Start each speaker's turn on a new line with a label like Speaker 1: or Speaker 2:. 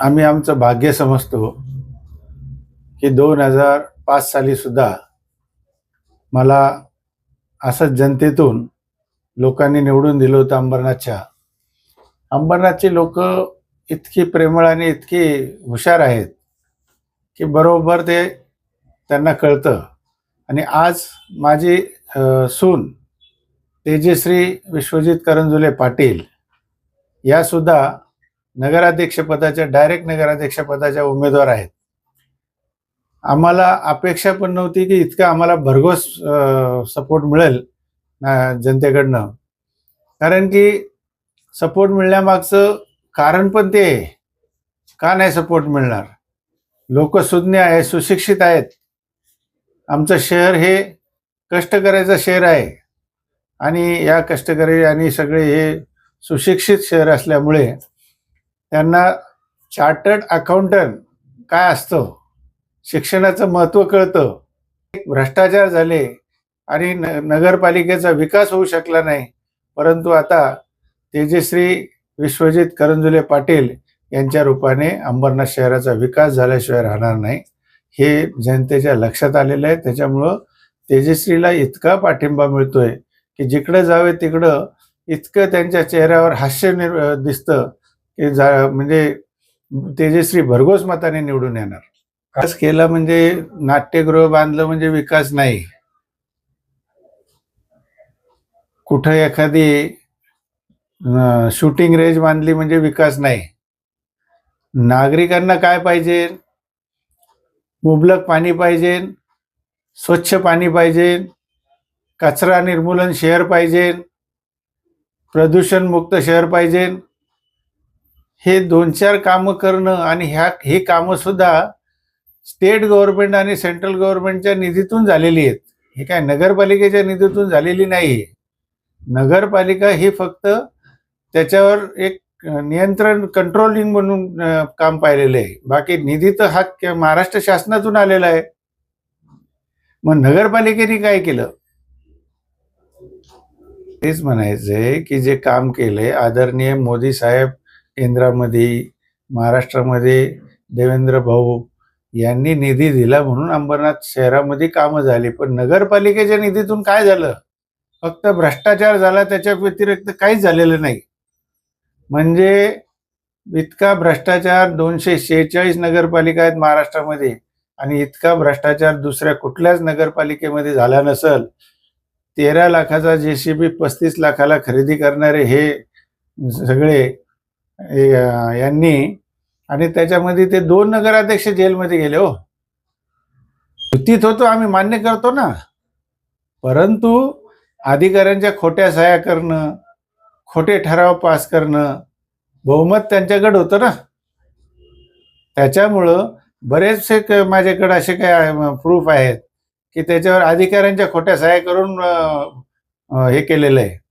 Speaker 1: आम्ही आमचं भाग्य समजतो की दोन हजार पाच साली सुद्धा मला असंच जनतेतून लोकांनी निवडून दिलं होतं अंबरनाथच्या. अंबरनाथची लोक इतकी प्रेमळ आणि इतकी हुशार आहेत की बरोबर ते त्यांना कळतं. आणि आज माझी सून तेजश्री विश्वजित करंजुले पाटील यासुद्धा नगराध्यक्षपदाच्या डायरेक्ट नगराध्यक्षपदाच्या उमेदवार आहेत. आम्हाला अपेक्षा पण नव्हती की इतका आम्हाला भरघोस सपोर्ट मिळेल जनतेकडनं. कारण की सपोर्ट मिळण्यामागचं कारण पण ते आहे. का नाही सपोर्ट मिळणार? लोक सुज्ञ आहे सुशिक्षित आहेत. आमचं शहर हे कष्ट करायचं शहर आहे. आणि या कष्टकरी आणि सगळे हे सुशिक्षित शहर असल्यामुळे त्यांना चार्टर्ड अकाउंटंट काय असतं? शिक्षणाचं महत्त्व कळतं. भ्रष्टाचार झाले आणि न नगरपालिकेचा विकास होऊ शकला नाही. परंतु आता तेजश्री विश्वजित करंजुले पाटील यांच्या रूपाने अंबरनाथ शहराचा विकास झाल्याशिवाय राहणार नाही. हे जनतेच्या लक्षात आलेलं आहे. त्याच्यामुळं तेजश्रीला इतका पाठिंबा मिळतोय की जिकडं जावे तिकडं इतकं त्यांच्या चेहऱ्यावर हास्य निर् दिसतं. की जा म्हणजे तेजश्री भरघोस मताने निवडून येणार. विकास केला म्हणजे नाट्यगृह बांधलं म्हणजे विकास नाही. कुठं एखादी शूटिंग रेंज बांधली म्हणजे विकास नाही. नागरिकांना काय पाहिजे? मुबलक पाणी पाहिजे स्वच्छ पाणी पाहिजे कचरा निर्मूलन शहर पाहिजे प्रदूषणमुक्त शहर पाहिजे हे दोन चार कामं करणं आणि ह्या ही कामंसुद्धा स्टेट गव्हर्नमेंट आणि सेंट्रल गव्हर्नमेंटच्या निधीतून झालेली आहेत. हे काय नगरपालिकेच्या निधीतून झालेली नाही नगरपालिका ही फक्त त्याच्यावर एक नियंत्रण कंट्रोलिंग म्हणून काम पाहिलेलं आहे. बाकी निधी तर हा महाराष्ट्र शासनातून आलेला आहे. मग नगरपालिकेने काय केलं? तेच म्हणायचंय की जे काम केलंय आदरणीय मोदी साहेब केंद्रामध्ये महाराष्ट्रामध्ये देवेंद्र भाऊ यांनी निधी दिला म्हणून अंबरनाथ शहरामध्ये कामं झाली. पण नगरपालिकेच्या निधीतून काय झालं? फक्त भ्रष्टाचार झाला त्याच्या व्यतिरिक्त काहीच झालेलं नाही. म्हणजे इतका भ्रष्टाचार दोनशे शेहेचाळीस नगरपालिका आहेत महाराष्ट्रामध्ये आणि इतका भ्रष्टाचार दुसऱ्या कुठल्याच नगरपालिकेमध्ये झाला नसल तेरा लाखाचा जे सी बी पस्तीस लाखाला खरेदी करणारे हे सगळे यांनी आणि त्याच्यामध्ये ते दोन नगराध्यक्ष जेलमध्ये गेले हो. युतीत होतो आम्ही मान्य करतो ना. परंतु अधिकाऱ्यांच्या खोट्या सह्या करणं खोटे ठराव पास करणं बहुमत त्यांच्याकडे होतं ना. त्याच्यामुळं बरेचसे क- माझ्याकडे असे काय प्रूफ आहेत की त्याच्यावर अधिकाऱ्यांच्या खोट्या सह्या करून हे केलेलं आहे.